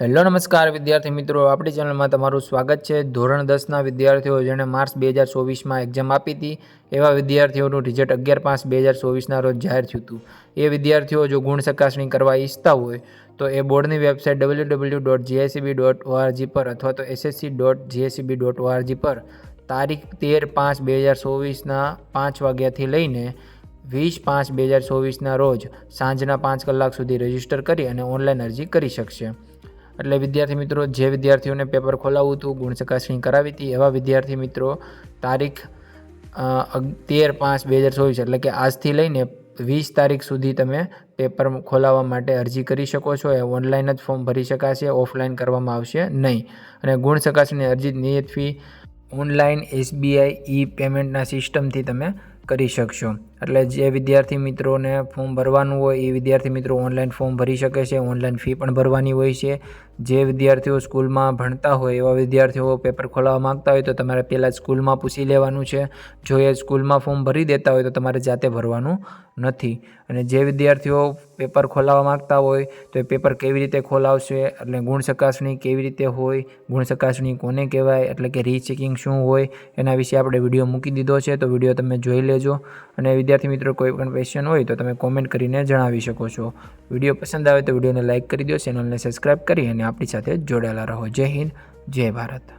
Hello, નમસ્કાર વિદ્યાર્થી મિત્રો. આપણી ચેનલમાં તમારું સ્વાગત છે. ધોરણ દસના વિદ્યાર્થીઓ જેણે માર્ચ બે હજાર ચોવીસમાં એક્ઝામ આપી હતી, એવા વિદ્યાર્થીઓનું રિઝલ્ટ અગિયાર પાંચ બે હજાર ચોવીસના રોજ જાહેર થયું હતું. એ વિદ્યાર્થીઓ જો ગુણ ચકાસણી કરવા ઈચ્છતા હોય, તો એ બોર્ડની website W W dot GSCB dot ORG પર અથવા તો SSC dot GSCB dot ORG પર તારીખ તેર પાંચ બે હજાર ચોવીસના પાંચ વાગ્યાથી લઈને વીસ પાંચ બે હજાર ચોવીસના રોજ સાંજના પાંચ કલાક સુધી રજિસ્ટર કરી અને ઓનલાઈન અરજી કરી શકશે. એટલે વિદ્યાર્થી મિત્રો, જે વિદ્યાર્થીઓને પેપર ખોલાવવું હતું, ગુણ ચકાસણી કરાવી હતી, એવા વિદ્યાર્થી મિત્રો, તારીખ તેર પાંચ બે હજાર ચોવીસ, એટલે કે આજથી લઈને વીસ તારીખ સુધી તમે પેપર ખોલાવવા માટે અરજી કરી શકો છો. એ ઓનલાઈન જ ફોર્મ ભરી શકાશે, ઓફલાઈન કરવામાં આવશે નહીં. અને ગુણ ચકાસણી અરજી નિયત ફી ઓનલાઈન એસબીઆઈ ઈ પેમેન્ટના સિસ્ટમથી તમે કરી શકશો. એટલે જે વિદ્યાર્થી મિત્રોને ફોર્મ ભરવાનું હોય, એ વિદ્યાર્થી મિત્રો ઓનલાઈન ફોર્મ ભરી શકે છે. ઓનલાઈન ફી પણ ભરવાની હોય છે. જે વિદ્યાર્થીઓ સ્કૂલમાં ભણતા હોય એવા વિદ્યાર્થીઓ પેપર ખોલાવવા માગતા હોય તો તમારે પહેલાં સ્કૂલમાં પૂછી લેવાનું છે. જો એ સ્કૂલમાં ફોર્મ ભરી દેતા હોય તો તમારે જાતે ભરવાનું નથી. અને જે વિદ્યાર્થીઓ પેપર ખોલાવવા માંગતા હોય તો એ પેપર કેવી રીતે ખોલાવશે, એટલે ગુણ ચકાસણી કેવી રીતે હોય, ગુણ ચકાસણી કોને કહેવાય, એટલે કે રીચેકિંગ શું હોય, એના વિશે આપણે વીડિયો મૂકી દીધો છે, તો વીડિયો તમે જોઈ લેજો. અને વિદ્યાર્થી મિત્રો, કોઈ પણ ક્વેશ્ચન હોય તો તમે કોમેન્ટ કરીને જણાવી શકો છો. વીડિયો પસંદ આવે તો વિડીયોને લાઇક કરી દો, ચેનલને સબસ્ક્રાઈબ કરી અને આપણી સાથે જોડાયેલા રહો. જય હિન્દ, જય ભારત.